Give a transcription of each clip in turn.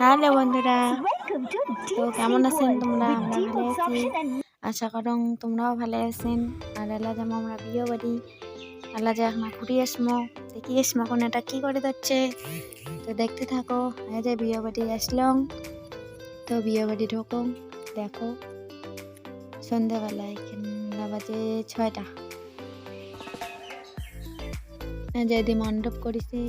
Hello বন্ধুরা। তো কেমন আছেন তোমরা? আমরা ভালো আছি। আশা করং তোমরাও ভালো আছেন। আর এলা যেমন আমরা বিয়ে বাড়ি এলা যে এখন ঘুরি আসমো দেখি আসমো এখন এটা কি করে যাচ্ছে তো দেখতে থাকো এই যে বিয়ে বাড়ি আসলাম। তো বিয়ে বাড়ি ঢোকো দেখো। সন্ধ্যাবেলায় বাজে ছয়টা। যে দি মণ্ডপ করেছি।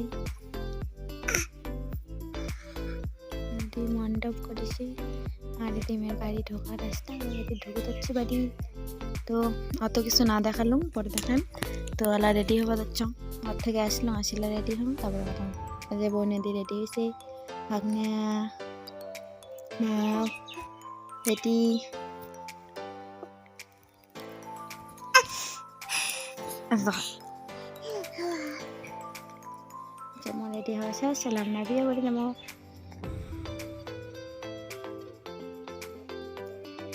আর ডিমের বাড়ি ঢোকার রাস্তা এটি ঢুকে যাচ্ছি বাড়ি। তো অত কিছু না দেখালুম, পরে দেখান। তো ওলা রেডি হবা যাচ্ছ? ঘর থেকে আসলাম, আসিলা রেডি হম তারপরে কথা যে বোনেদি রেডি হয়েছে ভাগ্নে বেটি যেমন রেডি হওয়া ছিলাম না বিয়ে বাড়ি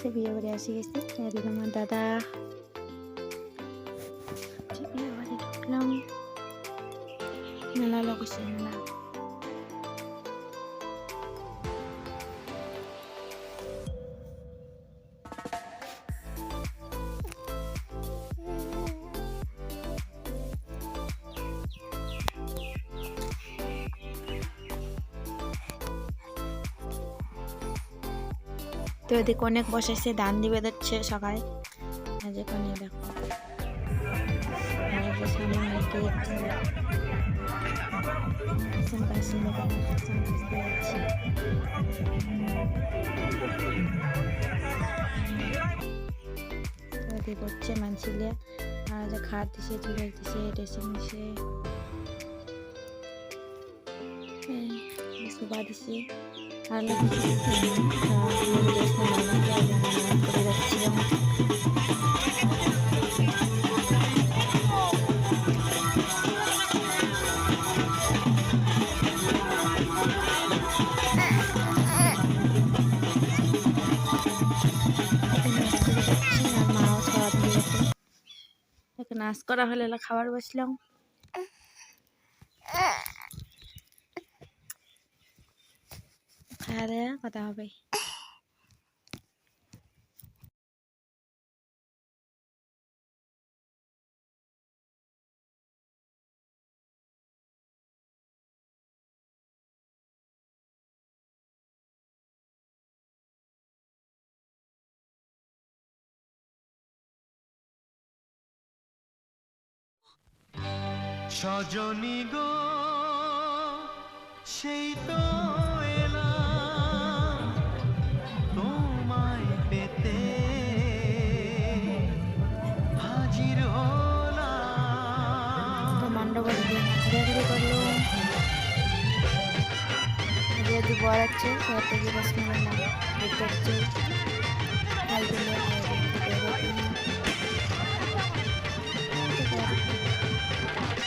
যেমন সে বিয়ে বাড়ি আসি গেছি এদিকে আমার দাদা যে বিয়ে বাড়ি ঢুকলাম মেলা লোক হচ্ছে মেলা তো এদিকে অনেক বসেছে, ধান দিবে যাচ্ছে সকালে। আর যে কোনে দেখো। করছে মানছিলে আর যে খাট দিছে দিছে, ড্রেসিং দিছে। সোফা দিছে। আর মাও দিয়েছে নাচ করা হলে খাবার বসলাম। খাওয়া দাওয়া কথা হবে। সজনী গো, সেই তো এলাম তোমায় পেতে। হাজির হলাম। তো মণ্ডপের ঘুরে করল। দেখতে হচ্ছে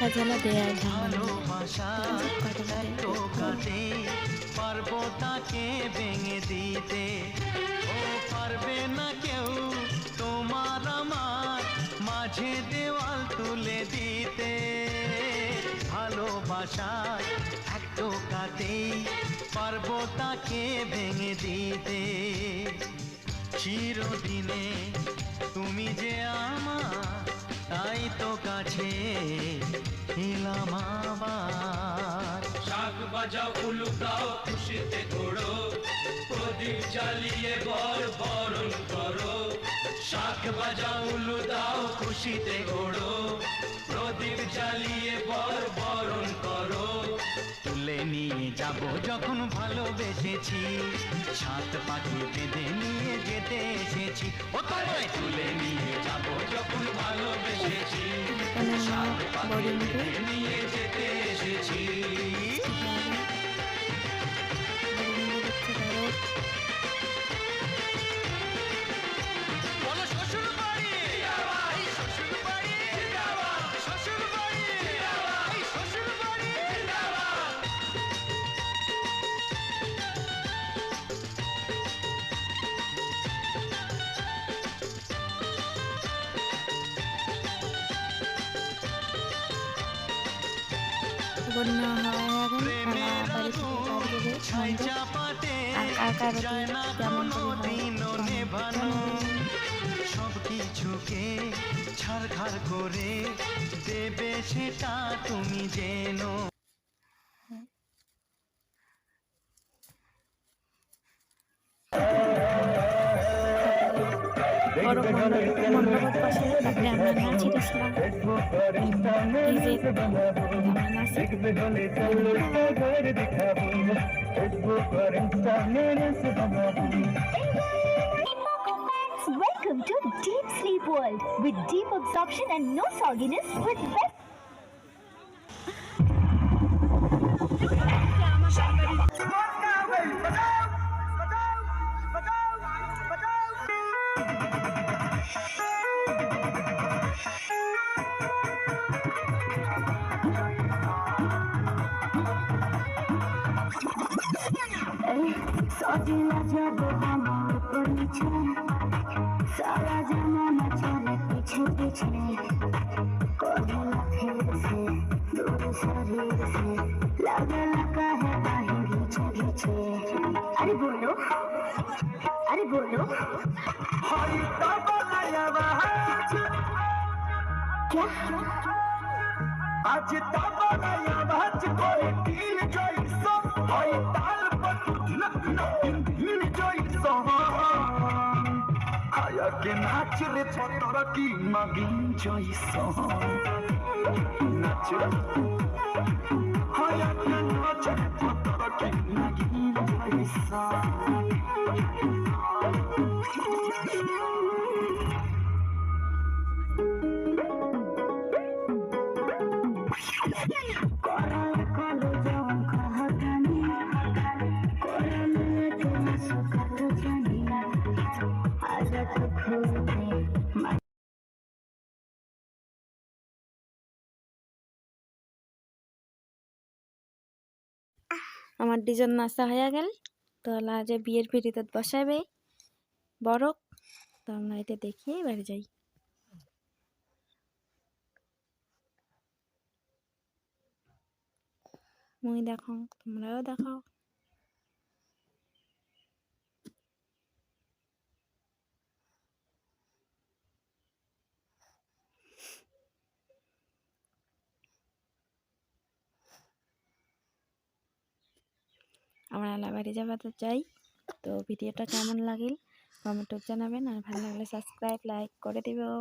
টাকা জ্বালা দেয়া পারব তাকে ভেঙে দিতে। ও পারবে না কেউ তোমার আমার মাঝে দেওয়াল তুলে দিতে। ভালোবাসা এক টোকাতেই পারব তাকে ভেঙে দিতে। বাজাও উলুকাও খুশিতে ঘোড়ো প্রদীপ জ্বালিয়ে বর বরণ করো। শাক বাজাও উলু দাও খুশিতে ঘোড়ো প্রদীপ জ্বালিয়ে বর বরণ করো। তুলে নিয়ে যাব যখন ভালোবেসেছি। সাত পাখি বেঁধে নিয়ে যেতে এসেছি। ও তোমায় তুলে নিয়ে যাব যখন ভালোবেসেছি। আমরা বড়ি নিতে নিয়ে যেতে এসেছি। বন্যা হয় এখন বাড়ি থেকে কাজ করে ছাই বন্ধ। চাপাতে আর কার কার যায় না কেমন সব কিছুকে ছাড়খাড় করে দেবে সেটা তুমি জেনো বড় মণ্ডপ মণ্ডপের পাশে তারপরে আমরা নাচি গেছিলাম ডিজে আমরা নাচি Welcome to Deep Sleep World with deep absorption and no sogginess with best সজিলা যাব আমার উপর নিচে সারা জামানা চলে পিছে পিছে কজলা ফির সে দূর শরীর সে লাগে লাগা হে বাহি ঘিছে ঘিছে আরে বলো। আরে বলো। হয়তো আজ তাবানায় আওয়াজ করে তিল জয়স হয় তাল লক লক দিল জয়স হায়াকে নাচ রে ছতরা কি মাগিন জয়স নাচ হায়াকে নাচ রে আমার দুজন নাচা হয়ে গেল। তো লাজে বিয়ের পিড়িতে বসাবে। বরক। তো আমরা এটা দেখিয়ে বাড়ি যাই। মুই দেখো তোমরাও দেখাও। আমরা এলা বাড়ি যাবা তো চাই। তো ভিডিওটা কেমন লাগিল? কমেন্টত জানাবেন। আর ভালো লাগলে সাবস্ক্রাইব লাইক করে দিবেও।